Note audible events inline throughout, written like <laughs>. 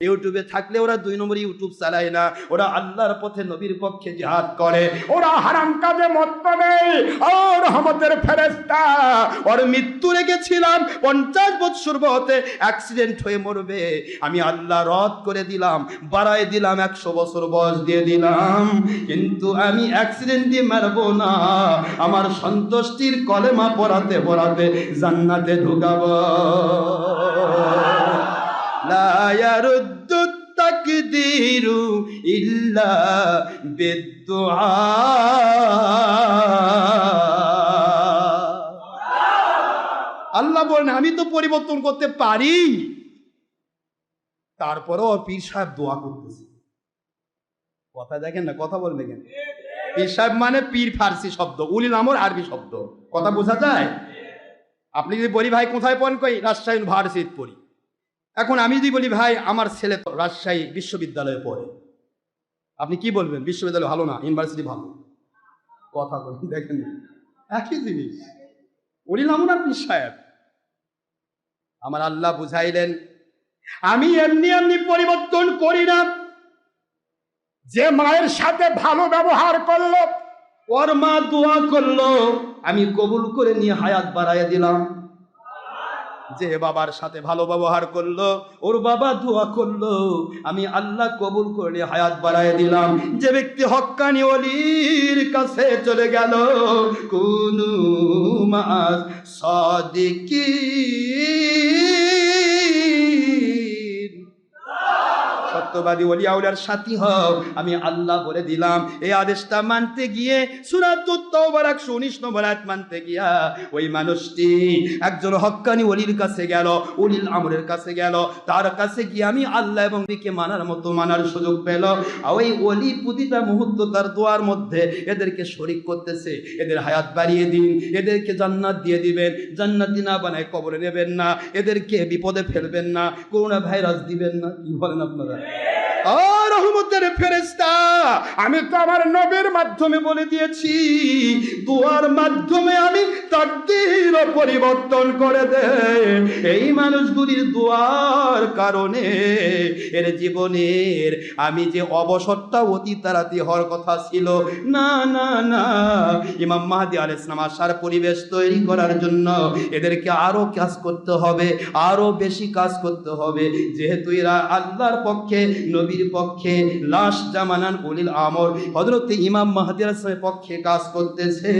ইউটিউবে থাকলে ওরা দুই নম্বর ইউটিউব চালায় না। ওরা আল্লাহর পথে নবীর পক্ষে জিহাদ করে। ওরা হারাম কাজে মত্ত নেই। ও রহমতের ফেরেস্তা ওর মৃত্যু রেখেছিলাম। পঞ্চাশ বৎসর বহতে অ্যাক্সিডেন্ট হয়ে মরবে। আমি আল্লাহ রদ করে দিলাম, বাড়ায় দিলাম, একশো বছর বয়স দিয়ে দিলাম। কিন্তু আমি অ্যাক্সিডেন্ট দিয়ে মারবো না। আমার সন্তুষ্টির কলেমা পড়াতে পড়াতে জান্নাতে ঢুকাবো। لا يرد التقدير إلا بالدعاء আল্লাহ বলেন আমি তো পরিবর্তন করতে পারি তারপরেও পীর সাহেব দোয়া করতেছে কথা দেখেন না কথা বলবে কেন পীর সাহেব মানে পীর ফার্সি শব্দ উলিল আমর আরবি শব্দ কথা বোঝা যায় আপনি যদি বলি ভাই কোথায় পড়েন কই রাজশাহী ভার্সিট পড়ি এখন আমি যদি বলি, ভাই, আমার ছেলে তো রাজশাহী বিশ্ববিদ্যালয়ে পড়ে। আপনি কি বলবেন? বিশ্ববিদ্যালয় ভালো না? ইউনিভার্সিটি ভালো? কথা বলুন, দেখেন। একই জিনিস। আমর আর পীর সাহেব। আমার আল্লাহ বুঝাইলেন, আমি এমনি এমনি পরিবর্তন করি না। যে মায়ের সাথে ভালো ব্যবহার করল, ওর মা দোয়া করল, আমি কবুল করে নিয়ে হায়াত বাড়াইয়া দিলাম। যে বাবার সাথে ভালো ব্যবহার করল, ওর বাবা দোয়া করল, আমি আল্লাহ কবুল করে হায়াত বাড়ায় দিলাম। যে ব্যক্তি হক্কানি অলির কাছে চলে গেল, কোন মাস সদিকিন সত্যবাদী ওলিয়াউলার সাথী হও। আমি আল্লাহ বলে দিলাম, এই আদেশটা মানতে গিয়ে সুরাতুত তওবার 119 নম্বর আয়াত মানতে গিয়া ওই মানুষটি একজন হক্কানি ওলির কাছে গেল, উলিল আমরের কাছে গেল। তার কাছে গিয়ে আমি আল্লাহ এবং নবীকে মানার মতো মানার সুযোগ পেল। আর ওই ওলি প্রতিটা মুহূর্ত তার দোয়ার মধ্যে এদেরকে শরিক করতেছে, এদের হায়াত বাড়িয়ে দিন, এদেরকে জান্নাত দিয়ে দিবেন। জান্নাতি না বানায় কবরে নেবেন না, এদেরকে বিপদে ফেলবেন না, করোনা ভাইরাস দিবেন না, কি বলেন আপনারা? আমি তো আমার নবের মাধ্যমে বলে দিয়েছি, দুয়ার মাধ্যমে আমি তাকদীর পরিবর্তন করে দে এই মানুষগুলির দুয়ার কারণে এর জীবনের আমি যে অবসরটা অতি তাড়াতাড়ি হওয়ার কথা ছিল, না না না, ইমাম মাহাদি আল ইসলাম আসার পরিবেশ তৈরি করার জন্য এদেরকে আরও কাজ করতে হবে, আরও বেশি কাজ করতে হবে। যেহেতু এরা আল্লাহর পক্ষে নবীর পক্ষে লাশ জামানান উলিল আমর। হজরত ইমাম মাহাদি আল ইসলামের পক্ষে কাজ করতেছে।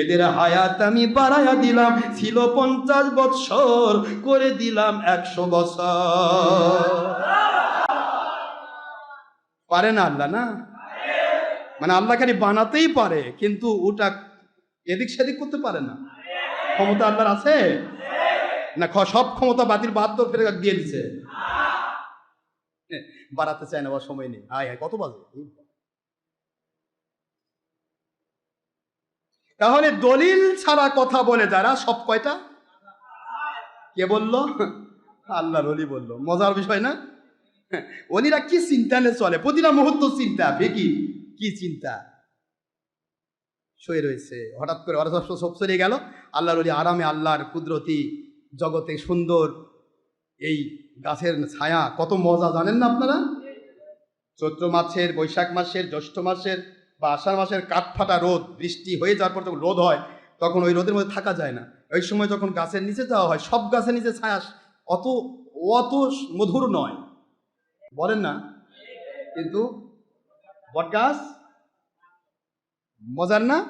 এদের হায়াত আমি বাড়াইয়া দিলাম। ছিল পঞ্চাশ বৎসর করে দিলাম একশো বছর। পারে না আল্লাহ না? মানে আল্লাহ খালি বানাতেই পারে, কিন্তু ওটা এদিক সেদিক করতে পারে না। ক্ষমতা আল্লাহর আছে? না সব ক্ষমতা বাতিল বাহাত্তর ফেরে দিয়ে দিছে। বাড়াতে চায় না, বা সময় নেই। আয় আয় কত বাজে। তাহলে দলিল ছাড়া কথা বলে যারা, সব কয়টা? কে বলল? আল্লাহর অলি বলল। মজার বিষয় না? অলিরা কি চিন্তা নিয়ে চলে? প্রতিটা মুহূর্ত চিন্তা। বেকি কি চিন্তা? শুয়ে রয়েছে। হঠাৎ করে ওরা সব সরে গেল। আল্লাহর অলি আরামে আল্লাহর কুদরতি জগতে সুন্দর এই গাছের ছায়া, কত মজা, জানেন না আপনারা? চৈত্র মাসের, বৈশাখ মাসের, জ্যৈষ্ঠ মাসের বা আষাঢ় মাসের কাঠফাটা রোদ, বৃষ্টি হয়ে যাওয়ার পর যখন রোদ হয়, তখন ওই রোদের মধ্যে থাকা যায় না। ওই সময় যখন গাছের নিচে যাওয়া হয়, সব গাছের নিচে ছায়া অত অত মধুর নয়। বলেন না? কিন্তু বট গাছ, মজার না?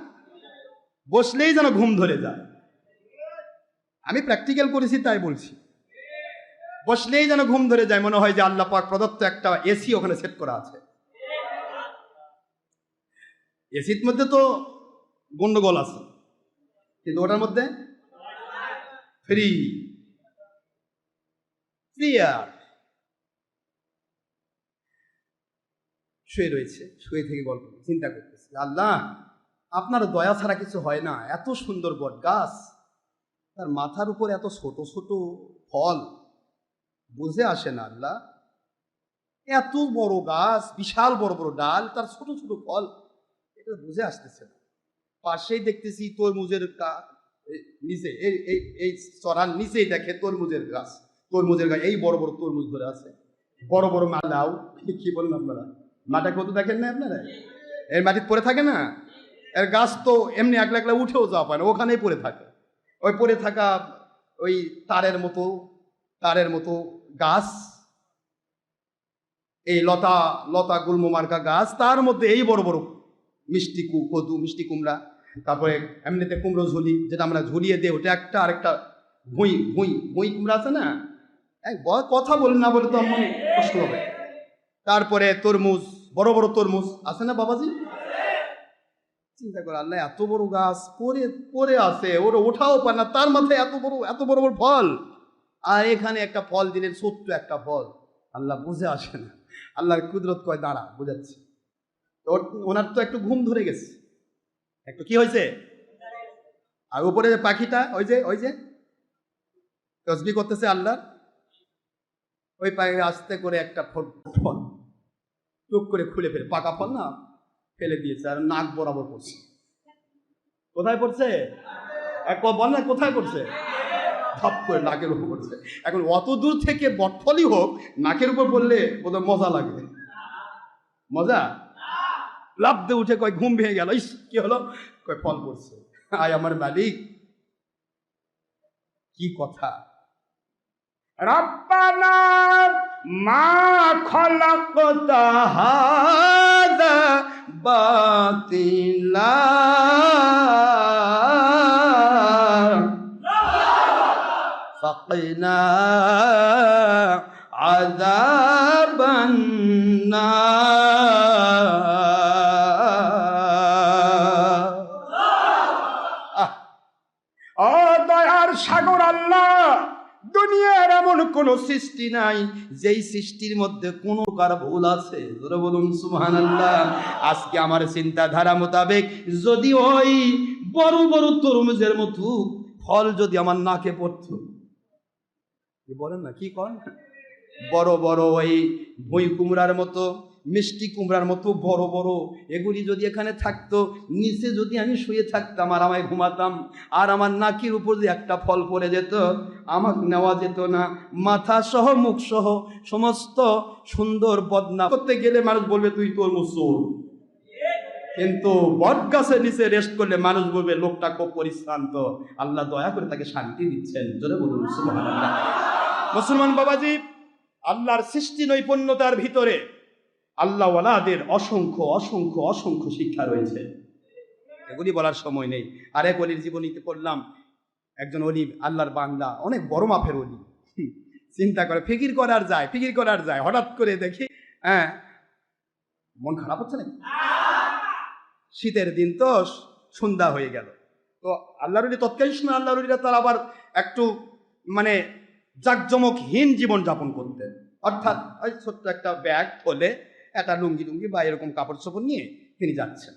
বসলেই যেন ঘুম ধরে যায়। আমি প্র্যাকটিক্যাল করেছি, তাই বলছি। বসলেই যেন ঘুম ধরে যায়, মনে হয় যে আল্লাহ পাক প্রদত্ত একটা এসি ওখানে সেট করা আছে। এসির মধ্যে তো গন্ডগোল আছে, কিন্তু ওটার মধ্যে ফ্রি ক্লিয়ার শুয়ে রয়েছে, শুয়ে থেকে গল্প চিন্তা করতেছে, আল্লাহ, আপনার দয়া ছাড়া কিছু হয় না, এত সুন্দর বট গাছ তার মাথার উপর এত ছোট ছোট ফল বুঝে আসে না আল্লাহ। এত বড় গাছ, বিশাল বড় বড় ডাল, তার ছোট ছোট ফল, এটা বুঝে আসতেছে না। পাশেই দেখতেছি তরমুজের নিচে, এই এই চড়ার নিচেই দেখে তরমুজের গাছ। তরমুজের গাছ এই বড় বড় তরমুজ ধরে আছে। বড় বড় মালাও <laughs> কি বলেন আপনারা? মাটা কত দেখেন না আপনারা? এর মাটি পড়ে থাকে না? এর গাছ তো এমনি একলা একলা উঠেও যাওয়া পায় না, ওখানেই পড়ে থাকে। ওই পড়ে থাকা ওই তারের মতো তারের মতো গাছ, এই লতা লতা গুল্ম মার্কা গাছ, তার মধ্যে এই বড় বড় মিষ্টি কু, কদু, মিষ্টি কুমড়া, তারপরে এমনিতে কুমড়ো ঝুলি, যেটা আমরা ঝুলিয়ে দিই, ওটা একটা আরেকটা ভুঁই ভুঁই ভুঁই কুমড়া আছে না? কথা বলে না বলে তো আমার কষ্ট হবে। তারপরে তরমুজ, বড় বড় তরমুজ, আছে না বাবাজি? চিন্তা করে আল্লাহ, এত বড় গাছ, পরে পরে আছে, ওর ওঠাও পায় না, তার মাথায় এত বড় এত বড় বড় ফল। আর এখানে একটা ফল দিলেন, সত্য একটা ফল। আল্লাহ বুঝে আসে না। আল্লাহর কুদরত কয়, দাঁড়া, বুঝাচ্ছে। ওনার তো একটু ঘুম ধরে গেছে। একটু কি হয়েছে? আর উপরে যে পাখিটা, ওই যে ওই যে, তসবি করতেছে আল্লাহ ওই পাখি আস্তে করে একটা ফল টুক করে খুলে ফেলে। পাকা ফল না, ফেলে দিয়েছে আর নাক বরাবর পড়ছে। কোথায় পড়ছে? এক বল না, কোথায় পড়ছে? ধপ করে নাকের উপর পড়ছে। এখন অত দূর থেকে বটফলই হোক, নাকের উপর পড়লে বোধহয় মজা লাগে মজা? লাভ দিয়ে উঠে কয় ঘুম ভেঙে গেল, ইস, কি হলো? কয় ফল পড়ছে। আয় আমার মালিক, কি কথা? রব্বানা, মা খলাকতা হাদা বাতিলা। فقنا عذاب النار আহ ও দয়ার সাগর আল্লাহ দুনিয়ার এমন কোন সৃষ্টি নাই যেই সৃষ্টির মধ্যে কোনো কার ভুল আছে জোরে বলুন সুবহানাল্লাহ আজকে আমার চিন্তাধারা মোতাবেক যদি ওই বড় বড় তরমুজের মতো ফল যদি আমার নাকে পড়তো কি বলেন না? কি করেন বড় বড় ওই ভুঁই কুমড়ার মতো, মিষ্টি কুমড়ার মতো, বড় বড়। এগুলি যদি এখানে থাকতো, নিচে যদি আমি শুয়ে থাকতাম, আর আমায় ঘুমাতাম, আর আমার নাকির উপর যে একটা ফল পড়ে যেত, আমাকে নেওয়া যেত না। মাথা সহ, মুখ সহ, সমস্ত সুন্দর বদনা করতে গেলে মানুষ বলবে, তুই তোর মুসুর। কিন্তু বট গাছের নিচে রেস্ট করলে মানুষ বলবে, লোকটা খুব পরিশ্রান্ত। আল্লাহ দয়া করে তাকে শান্তি দিচ্ছেন। জোরে বলুন, সুবহানাল্লাহ। মুসলমান বাবাজি, আল্লাহর সৃষ্টি নৈপুণ্যতার ভিতরে আল্লাহওয়ালাদের অসংখ্য অসংখ্য অসংখ্য শিক্ষা রয়েছে। এগুলি বলার সময় নেই। আর এক অলির জীবনীতে পড়লাম, একজন অলি, আল্লাহর বান্দা, অনেক বড় মাপের অলি। চিন্তা করে, ফিকির করার যায়, ফিকির করার যায়, হঠাৎ করে দেখি হ্যাঁ মন খারাপ হচ্ছে না শীতের দিন তো সন্ধ্যা হয়ে গেল। তো আল্লাহরুলি তৎকালীন সময় আল্লাহরুলিরা তার আবার একটু মানে জাকজমকহীন জীবন যাপন করতেন। অর্থাৎ, ওই ছোট্ট একটা ব্যাগ ফলে একটা লুঙ্গি লুঙ্গি বা এরকম কাপড় চোপড় নিয়ে তিনি যাচ্ছেন।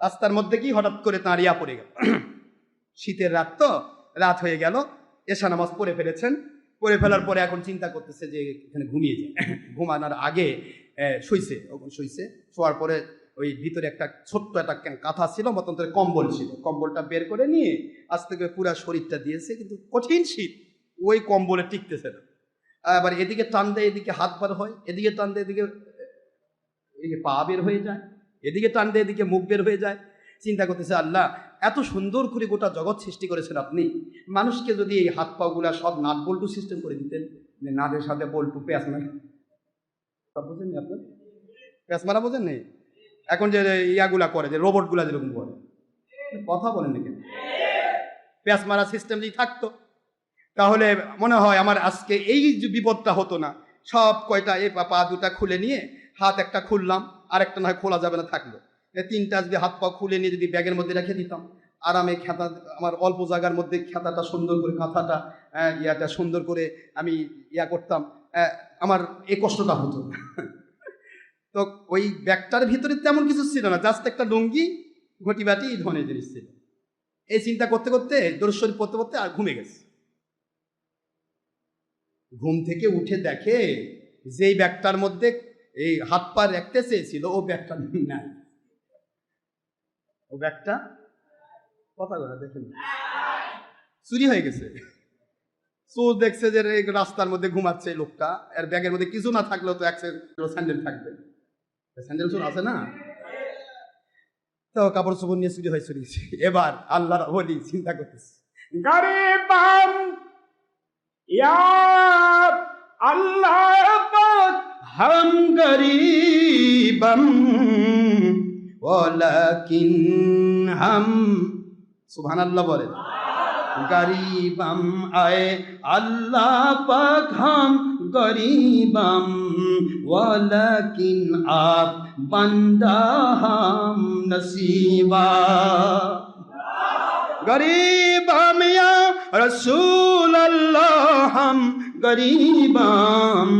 রাস্তার মধ্যে কি হঠাৎ করে তাঁর ইয়া পড়ে গেল। <clears throat> শীতের রাত তো, রাত হয়ে গেল, এশা নামাজ পড়ে ফেলেছেন। পড়ে ফেলার পরে এখন চিন্তা করতেছে যে এখানে ঘুমিয়ে যায়। <clears throat> ঘুমানোর আগে শুইছে শুইছে। শোয়ার পরে ওই ভিতরে একটা ছোট্ট একটা কাঁথা ছিল মতন্তরে কম্বল ছিল। কম্বলটা বের করে নিয়ে আস্তে করে পুরা শরীরটা দিয়েছে, কিন্তু কঠিন শীত। ওই কম্বলে টিকতেছে না। আবার এদিকে টান দেয় এদিকে হাত বার হয় এদিকে টান দেয় এদিকে এদিকে পা বের হয়ে যায় এদিকে টান দেয় এদিকে মুখ বের হয়ে যায়। চিন্তা করতেছে আল্লাহ এত সুন্দর করে গোটা জগৎ সৃষ্টি করেছেন আপনি। মানুষকে যদি এই হাত পাগুলা সব নাট বল্টু সিস্টেম করে দিতেন যে নাটের সাথে বল্টু পেঁয়াজ মারা সব বোঝেননি আপনার পেঁয়াজ মারা বোঝেন নেই এখন যে ইয়াগুলা করে যে রোবটগুলা যেরকম করে। কথা বলেন নাকি পেঁয়াজ মারা সিস্টেম যদি থাকতো তাহলে মনে হয় আমার আজকে এই বিপদটা হতো না, সব কয়টা এই পা- দুটা খুলে নিয়ে হাত একটা খুললাম আর একটা নয় খোলা যাবে না, থাকল। তিনটা যদি হাত পা খুলে নিয়ে যদি ব্যাগের মধ্যে রেখে দিতাম, আরামে খেতা, আমার অল্প জায়গার মধ্যে খেতাটা সুন্দর করে কাঁথাটা ইয়াটা সুন্দর করে আমি ইয়া করতাম আমার এই কষ্টটা হতো। <laughs> তো ওই ব্যাগটার ভিতরে তেমন কিছু ছিল না জাস্ট একটা লুঙ্গি ঘটি বাটি ধরনের জিনিস ছিল। এই চিন্তা করতে করতে, দর্শন পড়তে পড়তে আর ঘুমে গেছে। ঘুম থেকে উঠে দেখে যেই ব্যাগটার মধ্যে এই হাত পা রাখতে চেয়েছিল, ও ব্যাগটা নাই। ও ব্যাগটা কথা বলে দেখেন। চুরি হয়ে গেছে। চোর দেখছে যে রাস্তার মধ্যে ঘুমাচ্ছে লোকটা, এর ব্যাগের মধ্যে কিছু না থাকলেও তো এক স্যান্ডেল থাকবে। স্যান্ডেল চোর আছে না? তো কাপড় চোপড় নিয়ে চুরি হয়ে চুরি গেছে। এবার আল্লাহর বলি চিন্তা করতেছে হম اللہ پاک ہم غریبم ولكن ہم গরিবম আয় আল্লাহ পাক হাম গরিবম ওয়ালাকিন আপ বান্দা হাম নসিবা। গরিবম ইয়া رسول اللہ ہم غریبام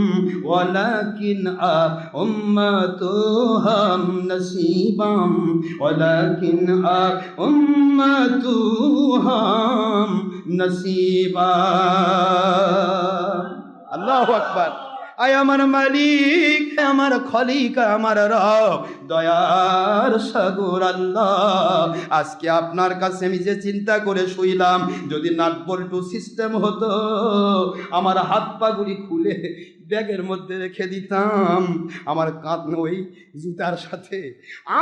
ولیکن آ امتو ہم نصیبام ولیکن آ امتو ہم نصیبا اللہ اکبر আয় আমার মালিক আমার খলিক আমার রব, দয়ার সাগর আল্লাহ। আজকে আপনার কাছে আমি যে চিন্তা করে শুইলাম, যদি নাট বল্টু সিস্টেম হতো, আমার হাত পাগুলি খুলে ব্যাগের মধ্যে রেখে দিতাম। আমার কাঁদ ওই জুতার সাথে,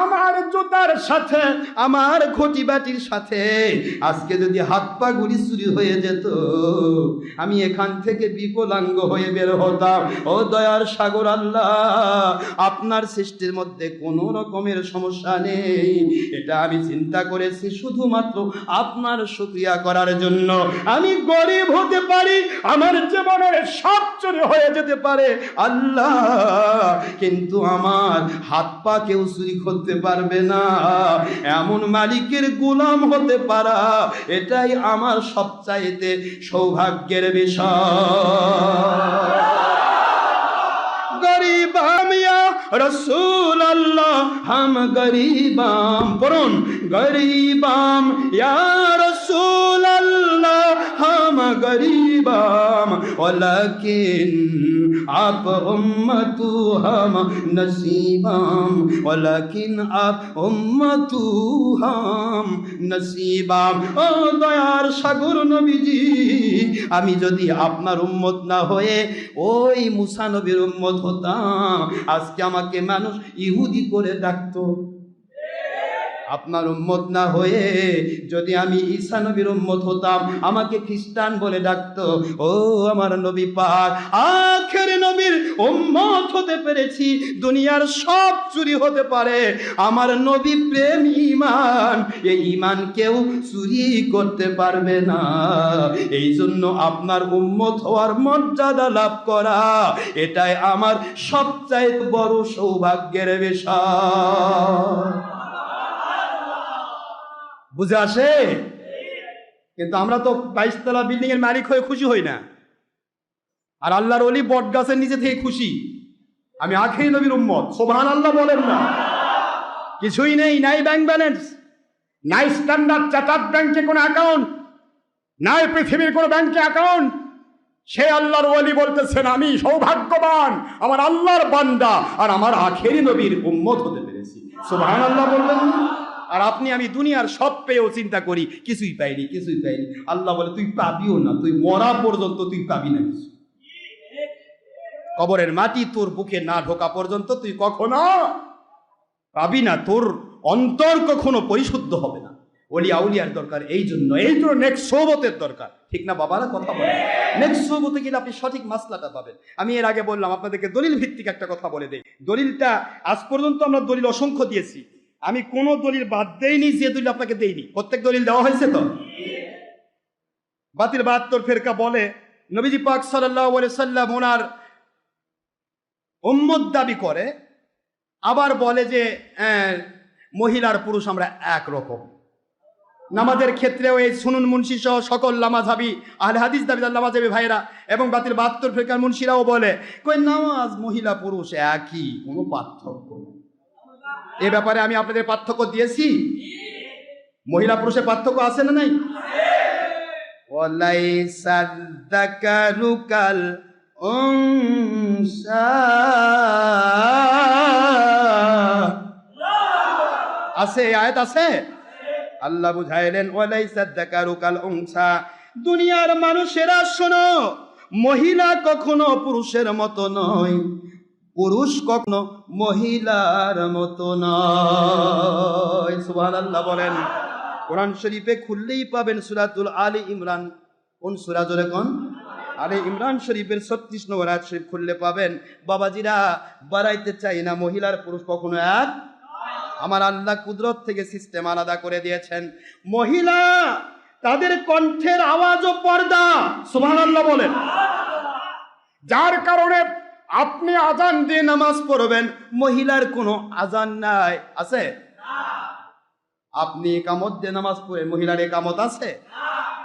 আমার জুতার সাথে, আমার ঘটি বাটির সাথে। আজকে যদি হাত পা গুলি চুরি হয়ে যেত, আমি এখান থেকে বিকলাঙ্গ হয়ে বের হতাম। ও দয়ার সাগর আল্লাহ, আপনার সৃষ্টির মধ্যে কোনো রকমের সমস্যা নেই। এটা আমি চিন্তা করেছি শুধুমাত্র আপনার শুক্রিয়া করার জন্য। আমি গরিব হতে পারি, আমার জীবনের সব চুরি হয়ে যেতে পারে, আল্লাহ। কিন্তু আমার হাত পা কেউ চুরি করতে পারবে না। এমন মালিকের গোলাম হতে পারা, এটাই আমার সবচাইতে সৌভাগ্যের বিষয়। হাম গরিবাম পড়ুন গরিবাম ইয়া রসুল হাম গরিবাম ওয়ালাকিন আপ উম্মতু হাম নসিবাম ওয়ালাকিন আপ উম্মতু হাম নসিবাম ও দয়ার সাগর নবীজি, আমি যদি আপনার উম্মত না হয়ে ওই মুসা নবীর উম্মত হতাম, আজকে আমাকে মানুষ ইহুদি করে ডাকতো। আপনার উম্মত না হয়ে যদি আমি ঈসা নবীর উম্মত হতাম, আমাকে খ্রিস্টান বলে ডাকতো, ও আমার নবী পাক, আখের নবীর উম্মত হতে পেরেছি, দুনিয়ার সব চুরি হতে পারে। আমার নবী প্রেম ইমান এই ইমান কেউ চুরি করতে পারবে না। এই জন্য আপনার উম্মত হওয়ার মর্যাদা লাভ করা, এটাই আমার সবচাইতে বড় সৌভাগ্যের বিষয়। বুঝে আসে? কিন্তু আমরা তো বাইশতলা বিল্ডিং এর মালিক হয়ে খুশি হই না। আর আল্লাহর অলি বট গাছের নিচে থেকে খুশি। আমি আখেরি নবীর উম্মত সোভান আল্লাহ বলেন না। কিছুই নেই, নাই ব্যাংক ব্যালেন্স নাই স্ট্যান্ডার্ড চার্টার্ড ব্যাংকে কোনো অ্যাকাউন্ট নাই পৃথিবীর কোনো ব্যাংকে অ্যাকাউন্ট সে আল্লাহর ওলি বলতেছেন, আমি সৌভাগ্যবান, আমার আল্লাহর বান্দা, আর আমার আখেরি নবীর উম্মত হতে পেরেছি। সুবহান আল্লাহ বললেন না? আর আপনি, আমি দুনিয়ার সব পেয়েও চিন্তা করি, কিছুই পাইনি কিছুই পাইনি। আল্লাহ বলে, তুই পাবিও না, তুই মরা পর্যন্ত তুই পাবি না কিছু। কবরের মাটি তোর বুকে না ঢোকা পর্যন্ত তুই কখনো পাবি না, তোর অন্তর কখনো পরিশুদ্ধ হবে না। ওলি আউলিয়ার দরকার, এই জন্য এই জন্য নেক্সট সৌবতের দরকার। ঠিক না বাবারা, কথা বলে নেক্সট সৌবতে গেলে আপনি সঠিক মাসলাটা পাবেন। আমি এর আগে বললাম, আপনাদেরকে দলিল ভিত্তিক একটা কথা বলে দেই। দলিলটা আজ পর্যন্ত আমরা দলিল অসংখ্য দিয়েছি। আমি কোনো দলিল বাদ দেইনি যে দলিল আপনাকে দেইনি। প্রত্যেক দলিল দেওয়া হয়েছে তো? বাতিল বাহাত্তর ফেরকা বলে নবীজি পাক সাল্লাহ সাল্লাম ওনার উম্মত দাবি করে আবার বলে যে আহ, মহিলার পুরুষ আমরা একরকম। নামাজের ক্ষেত্রেও এই সুনুন মুন্সি সহ সকল লামাজাবি আহলে হাদিস দাবিদার লামাজাবি ভাইরা এবং বাতিল বাহাত্তর ফেরকার মুন্সিরাও বলে কই নামাজ মহিলা পুরুষ একই কোনো পার্থক্য নেই। এ ব্যাপারে আমি আপনাদের পার্থক্য দিয়েছি। মহিলা পুরুষের পার্থক্য আছে না নাই? কাল আছে আয়াত আছে? আল্লাহ বুঝাইলেন ওলাই যাকারু কাল উনসা। দুনিয়ার মানুষেরা শোনো, মহিলা কখনো পুরুষের মতো নয়। পুরুষ কখনো মহিলার মতো সুবহানাল্লাহ বলেন, কোরআন শরীফে খুললেই পাবেন সুরাতুল আলী ইমরান। কোন সুরা জোরে কোন? আরে ইমরান শরীফের ছত্রিশ নম্বর আয়াত শরীফ খুললে পাবেন, বাবাজিরা বাড়াইতে চাই না, মহিলার পুরুষ কখনো এক? আমার আল্লাহ কুদরত থেকে সিস্টেম আলাদা করে দিয়েছেন। মহিলা, তাদের কণ্ঠের আওয়াজও পর্দা। সুবহানাল্লাহ বলেন। যার কারণে আপনি আজান দিয়ে নামাজ পড়বেন মহিলার কোনো আজান নাই আছে? আপনি একামত দিয়ে নামাজ পড়ে মহিলার একামত আছে?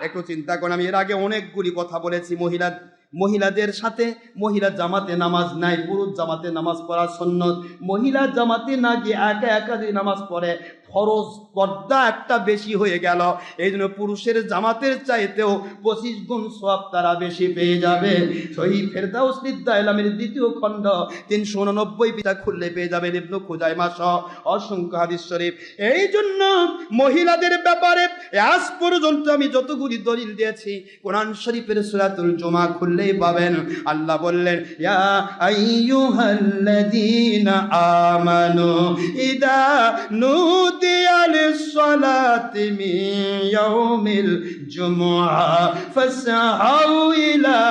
একটু চিন্তা করেন আমি এর আগে অনেকগুলি কথা বলেছি মহিলা মহিলাদের সাথে মহিলা জামাতে নামাজ নাই পুরুষ জামাতে নামাজ পড়া সন্ন্যত মহিলা জামাতে না গিয়ে একা একা যদি নামাজ পড়ে ফরজ পর্দা একটা বেশি হয়ে গেল। এই জন্য পুরুষের জামাতের চাইতেও পঁচিশ গুণ সব তারা বেশি পেয়ে যাবে। সহি ফেরদাউস বিদ্যা এলামের দ্বিতীয় খণ্ড তিনশো উননব্বই পিতা খুললে পেয়ে যাবে ইবনু খুজাই মাস অসংখ্য হাদিস শরীফ। এই জন্য মহিলাদের ব্যাপারে আজ পর্যন্ত আমি যতগুলি দলিল দিয়েছি, কোরআন শরীফের সুরাতুল জমা খুললেই পাবেন। আল্লাহ বললেন, ইয়া আমানু ইদা نودي للصلاة من يوم الجمعة فاسعوا إلى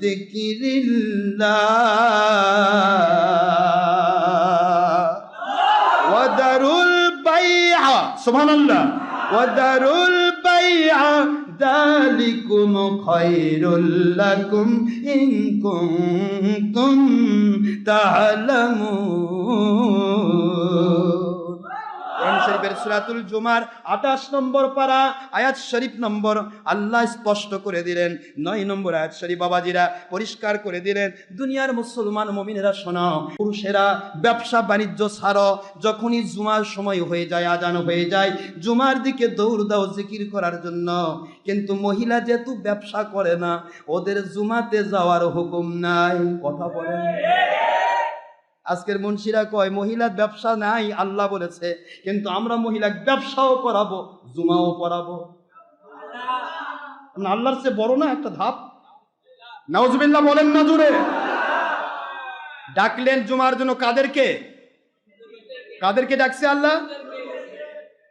ذكر الله. وذروا البيع سبحان الله. وذروا البيع ذلكم خير لكم إن كنتم تعلمون. শরীফের সুরাতুল জুমার আঠাশ নম্বর পারা, আয়াত শরীফ নম্বর আল্লাহ স্পষ্ট করে দিলেন। নয় নম্বর আয়াত শরীফ বাবাজিরা পরিষ্কার করে দিলেন, দুনিয়ার মুসলমান মমিনেরা শোনো, পুরুষেরা ব্যবসা বাণিজ্য ছাড়ো, যখনই জুমার সময় হয়ে যায়, আজান হয়ে যায়, জুমার দিকে দৌড় দাও, জিকির করার জন্য। কিন্তু মহিলা যেহেতু ব্যবসা করে না, ওদের জুমাতে যাওয়ার হুকুম নাই। কথা বলেন। আজকের মুন্সিরা কয়, মহিলার ব্যবসা নাই আল্লাহ বলেছে। কিন্তু আমরা মহিলা ব্যবসাও করাবো, জুমাও পড়াবো না আল্লাহর চেয়ে বড় না একটা ধাপ? নাউজবিল্লাহ বলেন না জুড়ে ডাকলেন জুমার জন্য কাদেরকে? কাদেরকে ডাকছে আল্লাহ?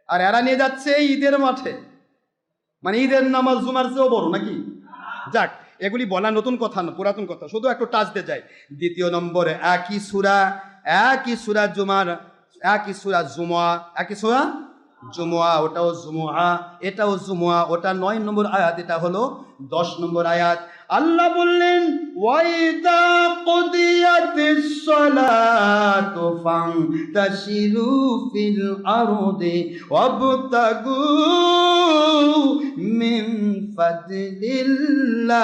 আর এরা নিয়ে যাচ্ছে ঈদের মাঠে। মানে ঈদের নামাজ জুমার চেয়েও বড় নাকি? যাক। এগুলি বলা নতুন কথা না, পুরাতন কথা। শুধু একটু টাচ দিয়ে যায় দ্বিতীয় নম্বরে, একই সুরা একই সুরা জুমার, একই সুরা জুমা একই সুরা জুমুয়া, ওটাও জুমুয়া, এটাও জুমুয়া, ওটা নয় নম্বর আয়াত, এটা হলো দশ নম্বর আয়াত। আল্লাহ বললেন, ওয়াইদা ফাদলিল্লাহ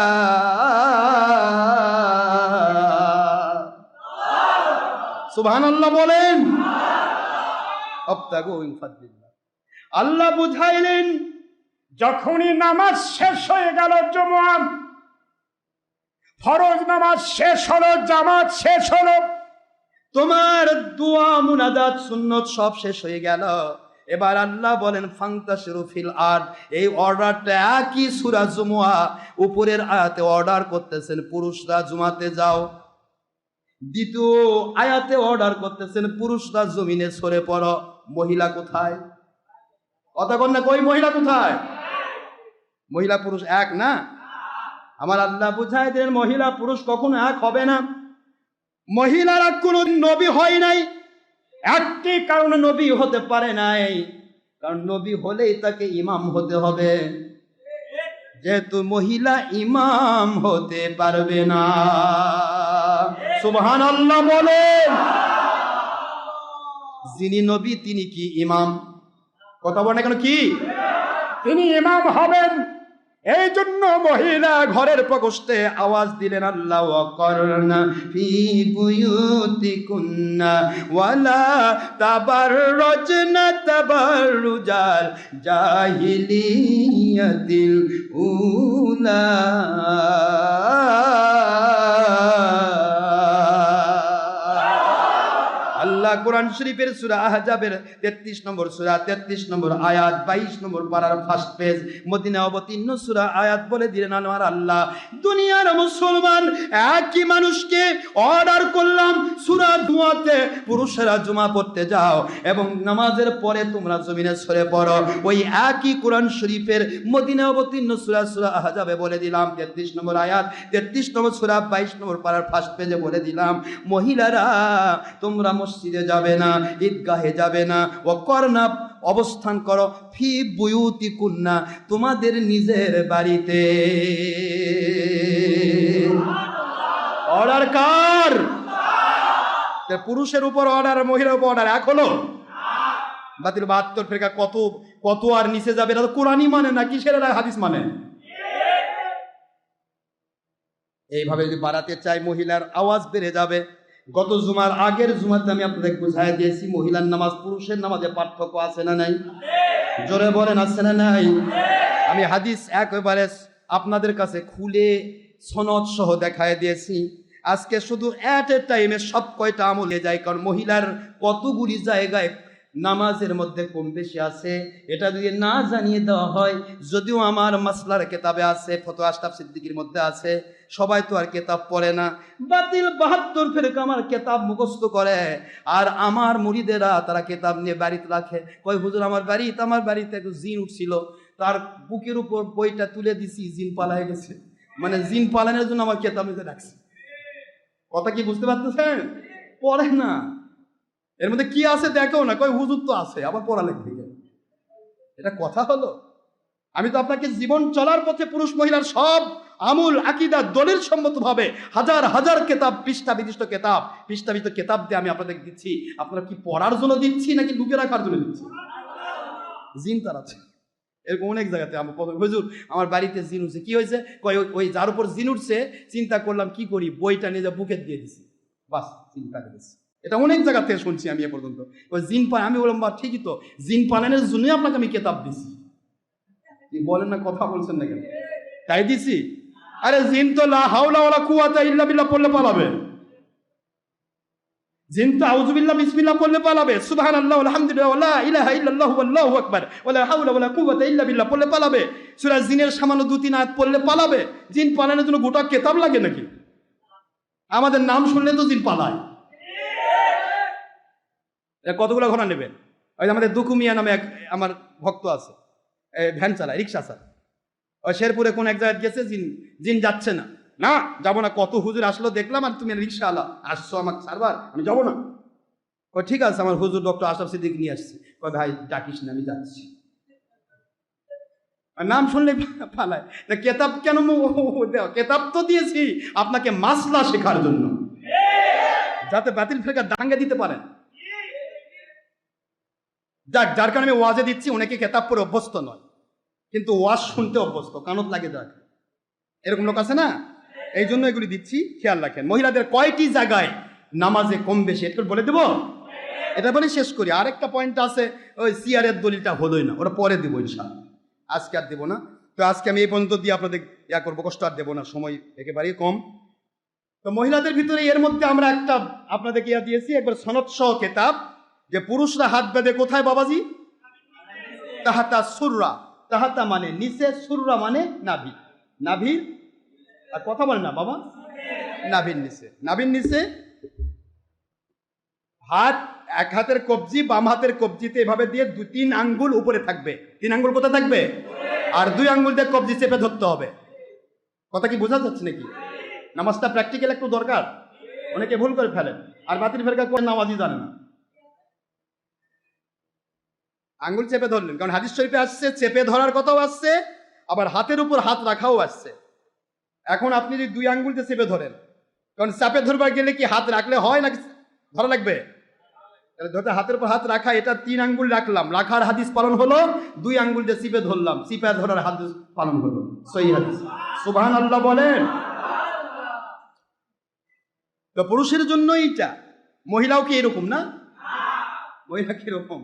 সুবহানাল্লাহ বলেন। আল্লাহ বুঝাইলেন, যখনই নামাজ শেষ হয়ে গেল জমা ফরজ নামাজ শেষ হলো, জামাত শেষ হলো, তোমার দোয়া, মুনাজাত, সুন্নত সব শেষ হয়ে গেল। এবার আল্লাহ বলেন ফাংতা ফিল আট এই অর্ডারটা একই সুরা জুমুয়া, উপরের আয়াতে অর্ডার করতেছেন, পুরুষরা জুমাতে যাও। দ্বিতীয় আয়াতে অর্ডার করতেছেন, পুরুষরা জমিনে সরে পড়ো। মহিলা কোথায়? কথা কন না, কই মহিলা কোথায়? মহিলা পুরুষ এক না? আমার আল্লাহ বুঝাই দেন, মহিলা পুরুষ কখনো এক হবে না। মহিলারা কোনো নবী হয় নাই। একটি কারণে নবী হতে পারে নাই। কারণ নবী হলেই তাকে ইমাম হতে হবে। যেহেতু মহিলা ইমাম হতে পারবে না। সুবহান আল্লাহ বলেন। যিনি নবী, তিনি কি ইমাম? কথা বলেন কেন কি? তিনি ইমাম হবেন। এই জন্য মহিলা ঘরের প্রকোষ্ঠে আওয়াজ দিলেন আল্লাহ করনা ফি তাবাররুজাল জাহিলিয়াতিল উলা। কোরআন শরীফের সুরা আহজাবের তেত্রিশ নম্বর সুরা, তেত্রিশ নম্বর আয়াত, বাইশ নম্বর পাড়ার ফার্স্ট পেজ মদিনা অবতীর্ণ সুরা আয়াত বলে দিলেন আমার আল্লাহ, দুনিয়ার মুসলমান একই মানুষকে অর্ডার করলাম, সুরা জুমাতে পুরুষেরা জুমা পড়তে যাও এবং নামাজের পরে তোমরা জমিনে সরে পড়ো। ওই একই কোরআন শরীফের মদিনা অবতীর্ণ সুরা সুরা আহজাবে বলে দিলাম, তেত্রিশ নম্বর আয়াত, তেত্রিশ নম্বর সুরা, বাইশ নম্বর পাড়ার ফার্স্ট পেজে বলে দিলাম, মহিলারা তোমরা মসজিদে যাবে না, ঈদগাহে যাবে না। ও করনা অবস্থান করো, ফি বুয়ুতি কুন্না তোমাদের নিজের বাড়িতে। অর্ডার কার? পুরুষের উপর অর্ডার, মহিলার উপর অর্ডার হলো। বাতিল, বাহাত্তর ফেরকা, কত কত আর নিচে যাবে এটা তো কোরআনই মানে না, কিসের হাদিস মানে? এইভাবে যদি বাড়াতে চাই মহিলার আওয়াজ বেড়ে যাবে। গত জুমার আগের জুমাতে আমি আপনাদের বুঝাই দিয়েছি, মহিলার নামাজ, পুরুষের নামাজে পার্থক্য আছে না নাই? জোরে বলেন, আছে না নাই? আমি হাদিস একেবারে আপনাদের কাছে খুলে সনদ সহ দেখায় দিয়েছি। আজকে শুধু অ্যাট এ টাইমে সব কয়টা আমলে যায়, কারণ মহিলার কতগুলি জায়গায় নামাজের মধ্যে কম বেশি আছে। এটা যদি না জানিয়ে দেওয়া হয়, যদিও আমার মাসলার কেতাবে আছে ফতো আশরাফ সিদ্দিকির মধ্যে আছে, সবাই তো আর কেতাব পড়ে না। বাতিল বাহাত্তর ফেরক আমার কেতাব মুখস্থ করে। আর আমার মুড়িদেরা তারা কেতাব নিয়ে বাড়িতে রাখে। কয়, হুজুর, আমার বাড়িতে আমার বাড়িতে একটু জিন উঠছিল। তার বুকের উপর বইটা তুলে দিছি, জিন পালায় গেছে। মানে জিন পালানোর জন্য আমার কেতাব নিতে রাখছে কথা কি বুঝতে পারতেছেন? পড়ে না। এর মধ্যে কি আছে দেখো না, কয় হুজুর তো আছে, আবার পড়া লিখবে এটা কথা হলো? আমি তো আপনাকে জীবন চলার পথে পুরুষ মহিলার সব আমূল আকিদা দলিল সম্মতভাবে হাজার হাজার কেতাব, পৃষ্ঠা বিশিষ্ট কেতাব, পৃষ্ঠা বিশিষ্ট কেতাব দিয়ে আমি আপনাদের দিচ্ছি। আপনারা কি পড়ার জন্য দিচ্ছি নাকি লুকে রাখার জন্য দিচ্ছি? জিন তার আছে। এরকম অনেক জায়গাতে আমার হুজুর, আমার বাড়িতে জিন উঠছে। কি হয়েছে? কয়, ওই যার উপর জিন উঠছে, চিন্তা করলাম কি করি? বইটা নিয়ে যা বুকে দিয়ে দিছি। বাস চিন্তা করেছি এটা অনেক জায়গা থেকে শুনছি আমি এ পর্যন্ত। জিন পান আমি বললাম, বা, ঠিকই তো। জিন পালনের জন্যই আপনাকে আমি কেতাব দিছি। বলেন না, কথা বলছেন না কেন? তাই দিছি? আরে, জিন তো লা হাওলা ওয়ালা কুওয়াতা ইল্লা বিল্লাহ পড়লে পালাবে। জিন তো আউযুবিল্লাহ বিসমিল্লাহ পড়লে পালাবে। সুবহানাল্লাহ, আলহামদুলিল্লাহ, ওয়া লা ইলাহা ইল্লাল্লাহু আল্লাহু আকবার। ওয়া লা হাওলা ওয়া লা কুওয়াতা ইল্লা বিল্লাহ পড়লে পালাবে। সূরা জিনের সামান্য দু তিন আয়াত পড়লে পালাবে। জিন পালানোর জন্য গোটা কেতাব লাগে নাকি? আমাদের নাম শুনলে তো জিন পালায়। কতগুলো ঘোড়া নেবেন? ওই আমাদের দুকু মিয়া নামে এক, আমার ভক্ত আছে। ভ্যান চালায়, রিক্সা চালায়। ওই শেরপুরে কোন এক জায়গায় গেছে, জিন জিন যাচ্ছে না। না, যাব না, কত হুজুর আসলো দেখলাম আর তুমি রিক্সা আলা আসছো আমার সারবার আমি যাব না। ও ঠিক আছে, আমার হুজুর ডক্টর আশরাফ সিদ্দিক নিয়ে আসছি। কয়, ভাই, ডাকিস না, আমি যাচ্ছি। নাম শুনলে পালায়। তা কেতাব কেন কেতাব তো দিয়েছি আপনাকে মাসলা শেখার জন্য। যাতে বাতিল ফেরকা দাঙ্গে দিতে পারেন। যাক, যার কারণে আমি ওয়াজে দিচ্ছি, অনেকে কেতাব পরে অভ্যস্ত নয়। কিন্তু ওয়াজ শুনতে অভ্যস্ত, কানত লাগে যাক। এরকম লোক আছে না? এই জন্য এগুলি দিচ্ছি, খেয়াল রাখেন। মহিলাদের কয়টি জায়গায় নামাজে কম বেশি? এটা বলে দেবো? এটা বলে শেষ করি। আরেকটা পয়েন্ট আছে, ওই সিয়ারের দলিলটা হলোই না, ওরা পরে দেবো ইনশাআল্লাহ। আজকে আর দেবো না। তো আজকে আমি এই পর্যন্ত দিয়ে আপনাদের ইয়া করব, কষ্ট আর দেবো না, সময় একেবারেই কম। তো মহিলাদের ভিতরে এর মধ্যে আমরা একটা আপনাদেরকে ইয়া দিয়েছি, একবার সনদ সহ কেতাব যে পুরুষরা হাত বেঁধে কোথায় বাবাজি? তাহাতা সুররা। তাহাতা মানে নিচে, সুররা মানে নাভি নাভির? আর কথা বলে না বাবা। নাভির নিচে। নাভির নিচে? হাত এক হাতের কবজি, বাম হাতের কবজিতে এভাবে দিয়ে দু, তিন আঙ্গুল উপরে থাকবে। তিন আঙ্গুল কোথায় থাকবে? আর দুই আঙ্গুল দিয়ে কবজি চেপে ধরতে হবে। কথা কি বোঝা যাচ্ছে নাকি? নামাজটা প্র্যাকটিক্যাল একটু দরকার? অনেকে ভুল করে ফেলেন। আর বাতিল ফেরকা করে নামাজই জানে না। আঙ্গুল চেপে ধরলেন। কারণ হাদিস শরীফে আসছে, চেপে ধরার কথাও আসছে, আবার হাতের উপর হাত রাখাও আসছে। এখন আপনি যদি দুই আঙ্গুল দিয়ে চেপে ধরেন, কারণ চাপে ধরবার গেলে কি হাত রাখলে হয় নাকি ধরা লাগবে? ধরতে হাতের উপর হাত রাখা, এটা তিন আঙ্গুল রাখলাম। রাখার হাদিস পালন হলো, দুই আঙ্গুল দিয়ে চিপে ধরলাম। চিপে ধরার হাদিস পালন হলো। সই হাদিস। সুবহান আল্লাহ বলেন। তো পুরুষের জন্য এইটা মহিলাও কি এরকম না? মহিলা কি এরকম?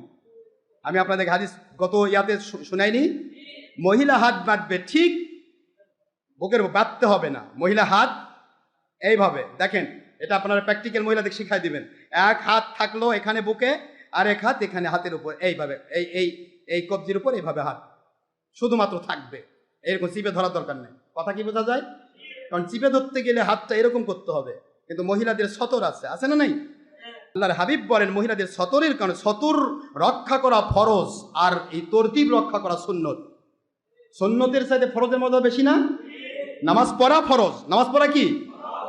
আমি আপনাদের হাদিস গত ইয়াতে শুনাইনি। মহিলা হাত বাঁধবে ঠিক বুকের বাঁধতে হবে না। মহিলা হাত এইভাবে, দেখেন, এটা আপনারা প্র্যাকটিক্যাল মহিলাদের শিখাই দিবেন। এক হাত থাকল এখানে বুকে, আর এক হাত এখানে হাতের উপর। এইভাবে, এই এই এই কবজির উপর এইভাবে হাত। শুধুমাত্র থাকবে। এরকম চিপে ধরার দরকার নেই। কথা কি বোঝা যায়? কারণ চিপে ধরতে গেলে হাতটা এরকম করতে হবে। কিন্তু মহিলাদের সতর আছে। আছে না নাই? আল্লাহর হাবিব বলেন, মহিলাদের সতরের কারণে সতর রক্ষা করা ফরজ আর এই তরতিব রক্ষা করা সুন্নত। সুন্নতের সাথে ফরজের মধ্যে বেশি না? নামাজ পড়া ফরজ। নামাজ পড়া কি?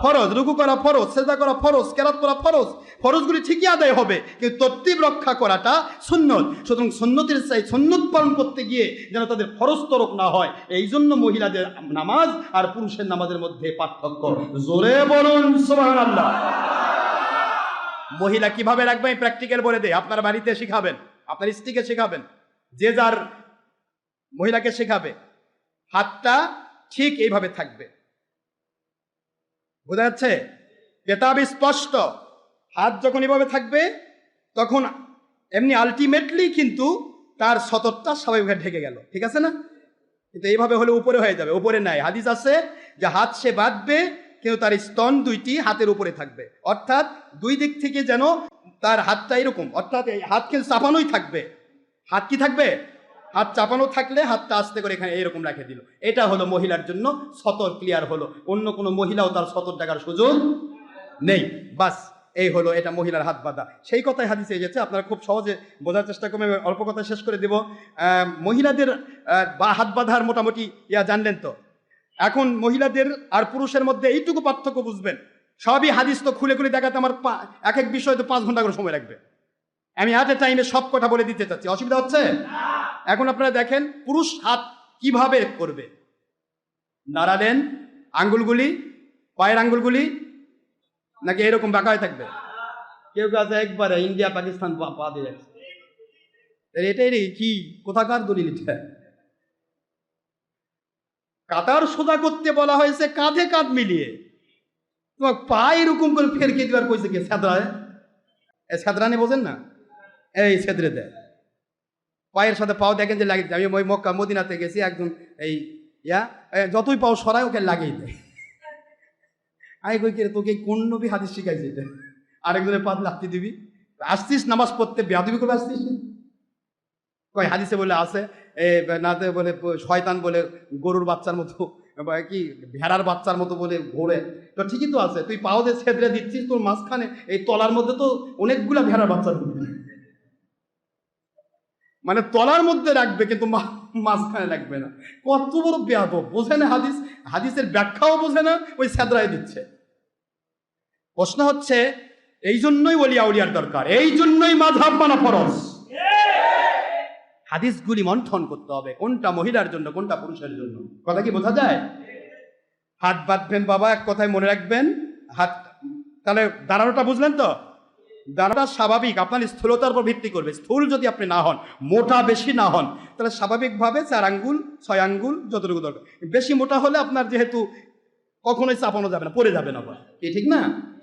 ফরজ। রুকু করা ফরজ সেজা করা ফরজ, কেরাত করা ফরজ। ফরজগুলি ঠিকই আদায় হবে, কিন্তু তরতিব রক্ষা করাটা সুন্নত। সুতরাং সুন্নতের চাই সুন্নত পালন করতে গিয়ে যেন তাদের ফরজ তরক না হয় এই জন্য মহিলাদের নামাজ আর পুরুষের নামাজের মধ্যে পার্থক্য। জোরে বলুন, সুবহানাল্লাহ। মহিলা কীভাবে রাখবে? আমি প্র্যাকটিক্যাল বলে দেয় আপনার বাড়িতে শেখাবেন। আপনার স্ত্রীকে শেখাবেন। যে যার মহিলাকে শেখাবে, হাতটা ঠিক এইভাবে থাকবে। বোঝা যাচ্ছে? কেতাব স্পষ্ট। হাত যখন এভাবে থাকবে, তখন এমনি আলটিমেটলি কিন্তু তার সতরটা স্বাভাবিকভাবে ঢেকে গেল। ঠিক আছে না? কিন্তু এইভাবে হলে উপরে হয়ে যাবে। উপরে নাই। হাদিস আছে যে হাত সে বাঁধবে কিন্তু তার স্তন দুইটি হাতের উপরে থাকবে। অর্থাৎ দুই দিক থেকে যেন তার হাতটা এরকম। অর্থাৎ এই হাত কিন্তু চাপানোই থাকবে। হাত কি থাকবে? হাত চাপানো থাকলে হাতটা আস্তে করে এখানে এরকম রেখে দিল। এটা হলো মহিলার জন্য সতর ক্লিয়ার হলো। অন্য কোনো মহিলাও তার সতর দেখার সুযোগ নেই। বাস, এই হলো এটা মহিলার হাত বাঁধা। সেই কথাই হাদিসে এসেছে। আপনারা খুব সহজে বোঝার চেষ্টা করবে অল্প কথা শেষ করে দেব। মহিলাদের বা হাত বাঁধার মোটামুটি ইয়া জানলেন তো? এখন মহিলাদের আর পুরুষের মধ্যে এইটুকু পার্থক্য বুঝবেন। সবই হাদিস তো খুলে খুলে দেখাতে আমার এক এক বিষয় তো পাঁচ ঘণ্টা করে সময় লাগবে। আমি অ্যাট এ টাইমে সব কথা বলে দিতে চাচ্ছি। অসুবিধা হচ্ছে? এখন আপনারা দেখেন পুরুষ হাত কীভাবে করবে? নাড়ালেন আঙ্গুলগুলি, পায়ের আঙ্গুলগুলি, নাকি এরকম বাঁকা হয়ে থাকবে? কেউ কেউ একবারে ইন্ডিয়া, পাকিস্তান, পা দিয়ে যাচ্ছে। এটাই কি? কোথাকার দলিল এটা? কাতার সোজা করতে বলা হয়েছে, কাঁধে কাঁধ মিলিয়ে। তোমার পা এরকম করে ফেরকে দেওয়ার কইছে কে? সাদরায় এই সাদরানি বোঝেন না? এই ছেদরে দেয় পায়ের সাথে পাও দেখেন যে দেয়। আমি ওই মক্কা, মদিনাতে গেছি, একজন এই ইয়া যতই পাও সরাই ওকে লাগিয়ে দেয়। আই কই কি তোকে কোন নবী হাদিস শিখাইছে এটা? আরেকজনের পাত লাগতে দিবি। আসছিস নামাজ পড়তে, বেয়াদবি করে আসছিস? কয় হাদিসে বলে আছে নাতে বলে শয়তান বলে গরুর বাচ্চার মতো কি, ভেড়ার বাচ্চার মতো বলে ঘোরে। তো ঠিকই তো আছে, তুই পাও দিয়ে ছেদরে দিচ্ছিস তোর মাঝখানে, এই তলার মধ্যে তো অনেকগুলা ভেড়ার বাচ্চা মানে তলার মধ্যে রাখবে কিন্তু মাঝখানে রাখবে না। কত বড় ব্যাপ বোঝে না হাদিস, হাদিসের ব্যাখ্যাও বোঝে না, ওই স্যাদরাই দিচ্ছে। প্রশ্ন হচ্ছে, এই জন্যই ওলিয়া উলিয়ার দরকার, এই জন্যই মাঝহাব মানা ফরজ। হাদিসগুলি মন্থন করতে হবে। কোনটা মহিলার জন্য, কোনটা পুরুষের জন্য? কথা কি বোঝা যায়? হাত বাঁধবেন বাবা, এক কথায় মনে রাখবেন। হাত, তাহলে দাঁড়ানোটা বুঝলেন তো? দাঁড়াটা স্বাভাবিক, আপনার স্থূলতার উপর ভিত্তি করবে। স্থূল যদি আপনি না হন, মোটা বেশি না হন, তাহলে স্বাভাবিকভাবে চার আঙ্গুল, ছয় আঙ্গুল, যতটুকু দরকার। বেশি মোটা হলে আপনার যেহেতু কখনোই চাপানো যাবে না, পড়ে যাবে না কি ঠিক না?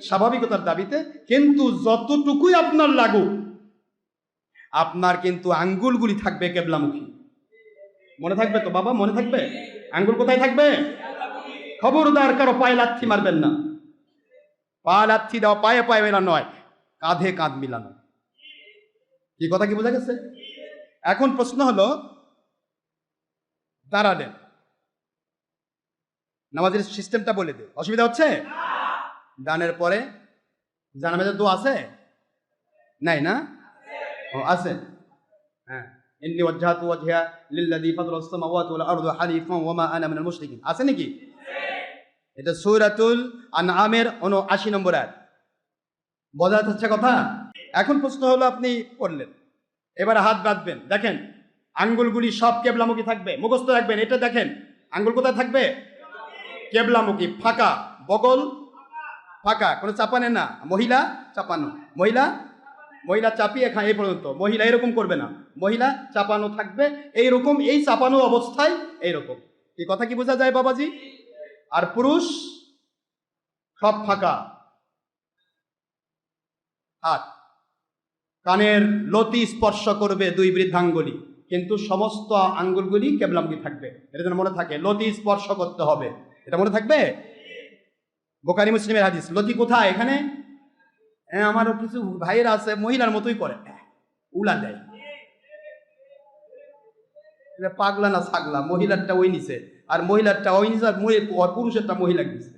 স্বাভাবিকতার দাবিতে, কিন্তু যতটুকুই আপনার লাগুক আপনার কিন্তু আঙ্গুলগুলি থাকবে কেবলামুখী। মনে থাকবে তো বাবা? মনে থাকবে? আঙ্গুল কোথায় থাকবে? খবরদার কারও পায়ে লাথি মারবেন না। পা লাথি দেওয়া পায়ে পায়ে মেলানো নয় কাঁধে কাঁধ মিলানো। কি কথা কি বোঝা গেছে? এখন প্রশ্ন হলো দাঁড়ালেন। নামাজের সিস্টেমটা বলে দে। অসুবিধা হচ্ছে? দানের পরে জানাবেদের দোয়া আছে? নাই না? আছে হ্যাঁ। ইন্নি ওয়াজহাতু ওয়াজহিয়া লিল্লাযী ফাতারাস সামাওয়াতি ওয়াল আরদা হানিফান ওয়া মা আনা মিনাল মুশরিকিন। আছে নাকি? এটা সূরাতুল আনআমের 79 নম্বর আয়াত। বোঝা যাচ্ছে কথা? এখন প্রশ্ন হলো আপনি পড়লেন এবার হাত বাঁধবেন। দেখেন আঙ্গুলগুলি সব কেবলামুখী থাকবে মুখস্থ রাখবেন এটা দেখেন। আঙ্গুল কোথায় থাকবে? কেবলামুখী ফাঁকা বগল ফাঁকা কোনো চাপানে না মহিলা চাপানো মহিলা মহিলা চাপিয়ে খায় এই পর্যন্ত। মহিলা এরকম করবে না। মহিলা চাপানো থাকবে এই রকম এই চাপানো অবস্থায় এইরকম। এই কথা কি বোঝা যায় বাবাজি? আর পুরুষ সব ফাঁকা। হাত কানের লতি স্পর্শ করবে দুই বৃদ্ধাঙ্গুলি। কিন্তু সমস্ত আঙ্গুলগুলি কেবলামুখী থাকবে। এটা যেন মনে থাকে, লতি স্পর্শ করতে হবে। এটা মনে থাকবে? বোকারি মুসলিমের হাদিস। লতি কোথায়? এখানে। হ্যাঁ আমারও কিছু ভাইয়েরা আছে, মহিলার মতোই করে। উলা দেয়। পাগলা না ছাগলা? মহিলারটা ওই নিছে। আর মহিলারটা ওই নিছে আর পুরুষেরটা মহিলা নিছে।